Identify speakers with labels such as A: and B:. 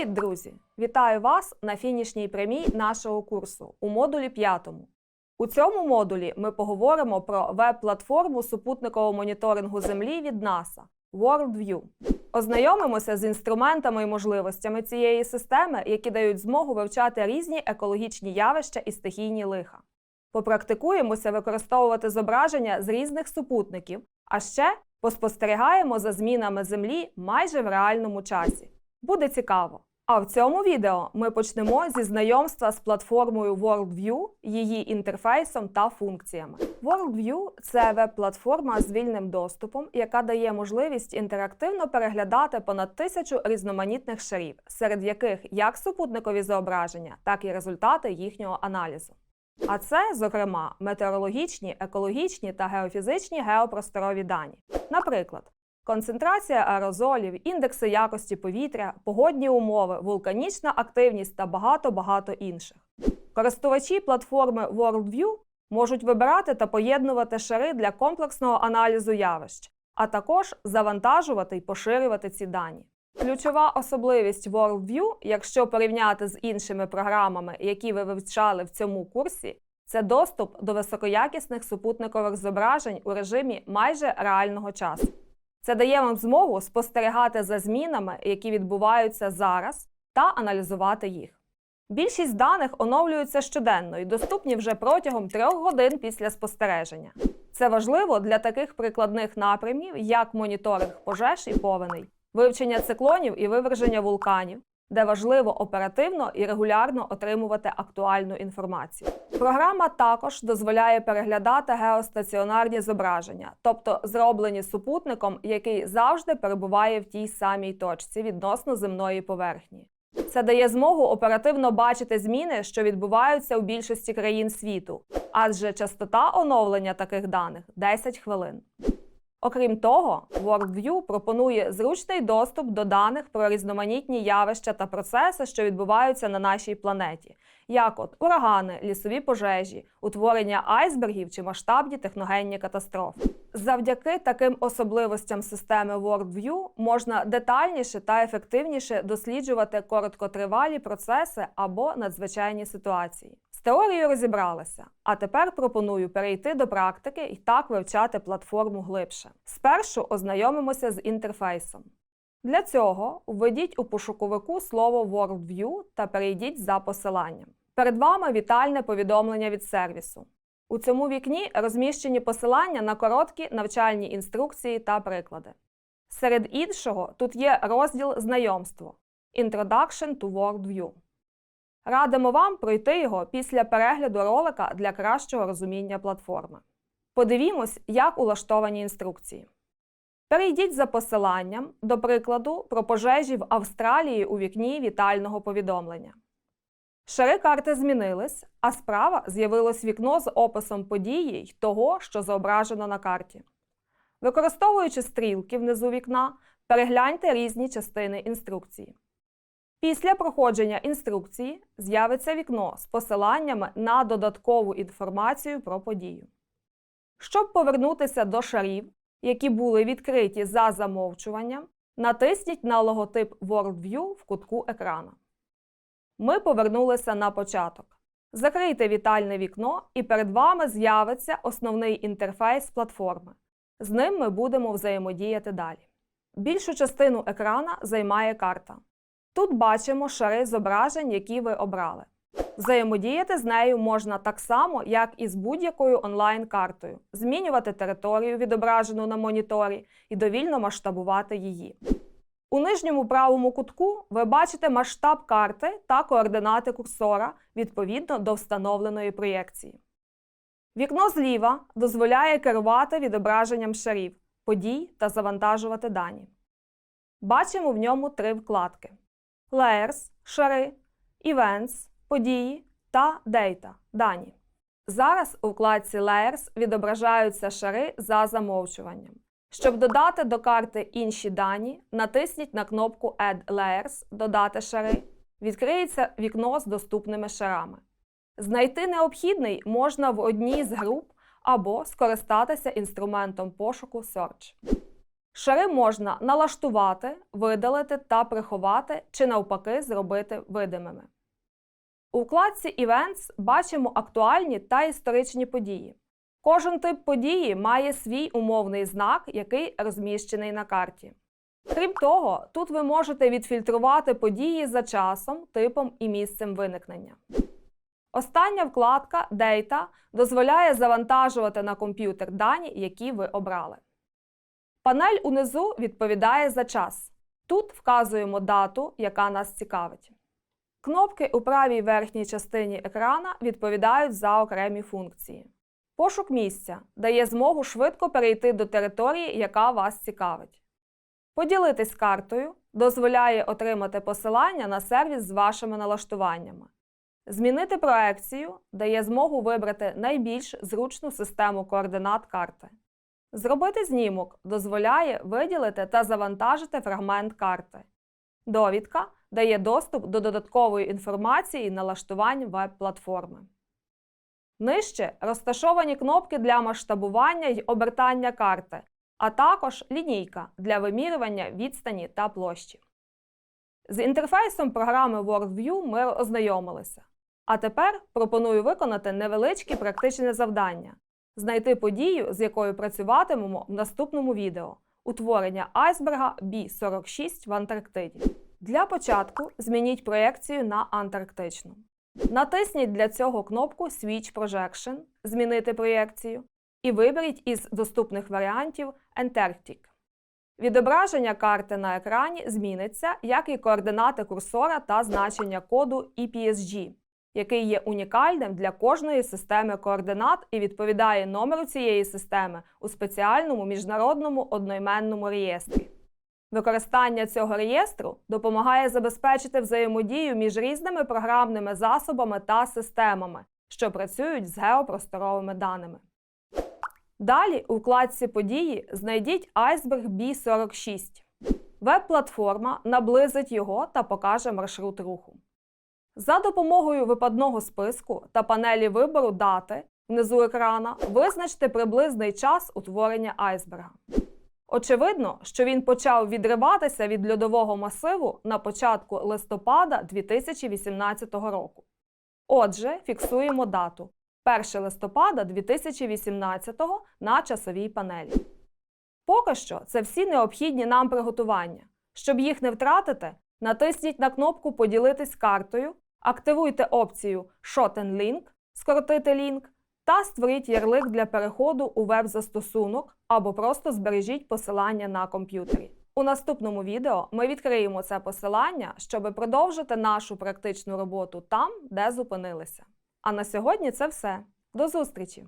A: Привіт, друзі! Вітаю вас на фінішній прямій нашого курсу у модулі 5. У цьому модулі ми поговоримо про веб-платформу супутникового моніторингу Землі від NASA WorldView. Ознайомимося з інструментами і можливостями цієї системи, які дають змогу вивчати різні екологічні явища і стихійні лиха. Попрактикуємося використовувати зображення з різних супутників, а ще поспостерігаємо за змінами Землі майже в реальному часі. Буде цікаво. А в цьому відео ми почнемо зі знайомства з платформою WorldView, її інтерфейсом та функціями. WorldView – це веб-платформа з вільним доступом, яка дає можливість інтерактивно переглядати понад тисячу різноманітних шарів, серед яких як супутникові зображення, так і результати їхнього аналізу. А це, зокрема, метеорологічні, екологічні та геофізичні геопросторові дані. Наприклад, концентрація аерозолів, індекси якості повітря, погодні умови, вулканічна активність та багато-багато інших. Користувачі платформи WorldView можуть вибирати та поєднувати шари для комплексного аналізу явищ, а також завантажувати і поширювати ці дані. Ключова особливість WorldView, якщо порівняти з іншими програмами, які ви вивчали в цьому курсі, це доступ до високоякісних супутникових зображень у режимі майже реального часу. Це дає вам змогу спостерігати за змінами, які відбуваються зараз, та аналізувати їх. Більшість даних оновлюються щоденно і доступні вже протягом трьох годин після спостереження. Це важливо для таких прикладних напрямів, як моніторинг пожеж і повеней, вивчення циклонів і виверження вулканів, де важливо оперативно і регулярно отримувати актуальну інформацію. Програма також дозволяє переглядати геостаціонарні зображення, тобто зроблені супутником, який завжди перебуває в тій самій точці відносно земної поверхні. Це дає змогу оперативно бачити зміни, що відбуваються у більшості країн світу, адже частота оновлення таких даних 10 хвилин. Окрім того, WorldView пропонує зручний доступ до даних про різноманітні явища та процеси, що відбуваються на нашій планеті, як от урагани, лісові пожежі, утворення айсбергів чи масштабні техногенні катастрофи. Завдяки таким особливостям системи WorldView можна детальніше та ефективніше досліджувати короткотривалі процеси або надзвичайні ситуації. З теорією розібралися, а тепер пропоную перейти до практики і так вивчати платформу глибше. Спершу ознайомимося з інтерфейсом. Для цього введіть у пошуковику слово WorldView та перейдіть за посиланням. Перед вами вітальне повідомлення від сервісу. У цьому вікні розміщені посилання на короткі навчальні інструкції та приклади. Серед іншого тут є розділ Знайомство Introduction to WorldView. Радимо вам пройти його після перегляду ролика для кращого розуміння платформи. Подивімось, як улаштовані інструкції. Перейдіть за посиланням, до прикладу, про пожежі в Австралії у вікні вітального повідомлення. Шари карти змінились, а справа з'явилось вікно з описом події й того, що зображено на карті. Використовуючи стрілки внизу вікна, перегляньте різні частини інструкції. Після проходження інструкції з'явиться вікно з посиланнями на додаткову інформацію про подію. Щоб повернутися до шарів, які були відкриті за замовчуванням, натисніть на логотип WorldView в кутку екрана. Ми повернулися на початок. Закрийте вітальне вікно, і перед вами з'явиться основний інтерфейс платформи. З ним ми будемо взаємодіяти далі. Більшу частину екрана займає карта. Тут бачимо шари зображень, які ви обрали. Взаємодіяти з нею можна так само, як і з будь-якою онлайн-картою, змінювати територію, відображену на моніторі, і довільно масштабувати її. У нижньому правому кутку ви бачите масштаб карти та координати курсора відповідно до встановленої проєкції. Вікно зліва дозволяє керувати відображенням шарів, подій та завантажувати дані. Бачимо в ньому три вкладки: Layers – шари, Events – події та Data – дані. Зараз у вкладці Layers відображаються шари за замовчуванням. Щоб додати до карти інші дані, натисніть на кнопку Add Layers Додати шари. Відкриється вікно з доступними шарами. Знайти необхідний можна в одній з груп або скористатися інструментом пошуку Search. Шари можна налаштувати, видалити та приховати чи навпаки зробити видимими. У вкладці Events бачимо актуальні та історичні події. Кожен тип події має свій умовний знак, який розміщений на карті. Крім того, тут ви можете відфільтрувати події за часом, типом і місцем виникнення. Остання вкладка Data дозволяє завантажувати на комп'ютер дані, які ви обрали. Панель унизу відповідає за час. Тут вказуємо дату, яка нас цікавить. Кнопки у правій верхній частині екрана відповідають за окремі функції. Пошук місця дає змогу швидко перейти до території, яка вас цікавить. Поділитись картою дозволяє отримати посилання на сервіс з вашими налаштуваннями. Змінити проекцію дає змогу вибрати найбільш зручну систему координат карти. Зробити знімок дозволяє виділити та завантажити фрагмент карти. Довідка дає доступ до додаткової інформації і налаштувань веб-платформи. Нижче розташовані кнопки для масштабування й обертання карти, а також лінійка для вимірювання відстані та площі. З інтерфейсом програми WorldView ми ознайомилися. А тепер пропоную виконати невеличке практичне завдання знайти подію, з якою працюватимемо в наступному відео утворення айсберга B46 в Антарктиді. Для початку змініть проєкцію на антарктичну. Натисніть для цього кнопку Switch Projection Змінити проєкцію і виберіть із доступних варіантів Antarctic. Відображення карти на екрані зміниться, як і координати курсора та значення коду EPSG, який є унікальним для кожної системи координат і відповідає номеру цієї системи у спеціальному міжнародному одноіменному реєстрі. Використання цього реєстру допомагає забезпечити взаємодію між різними програмними засобами та системами, що працюють з геопросторовими даними. Далі у вкладці події знайдіть айсберг B46. Веб-платформа наблизить його та покаже маршрут руху. За допомогою випадного списку та панелі вибору дати внизу екрана визначте приблизний час утворення айсберга. Очевидно, що він почав відриватися від льодового масиву на початку листопада 2018 року. Отже, фіксуємо дату 1 листопада 2018 на часовій панелі. Поки що це всі необхідні нам приготування. Щоб їх не втратити, натисніть на кнопку Поділитись картою, активуйте опцію Shorten Link скоротити лінк та створіть ярлик для переходу у веб-застосунок або просто збережіть посилання на комп'ютері. У наступному відео ми відкриємо це посилання, щоб продовжити нашу практичну роботу там, де зупинилися. А на сьогодні це все. До зустрічі!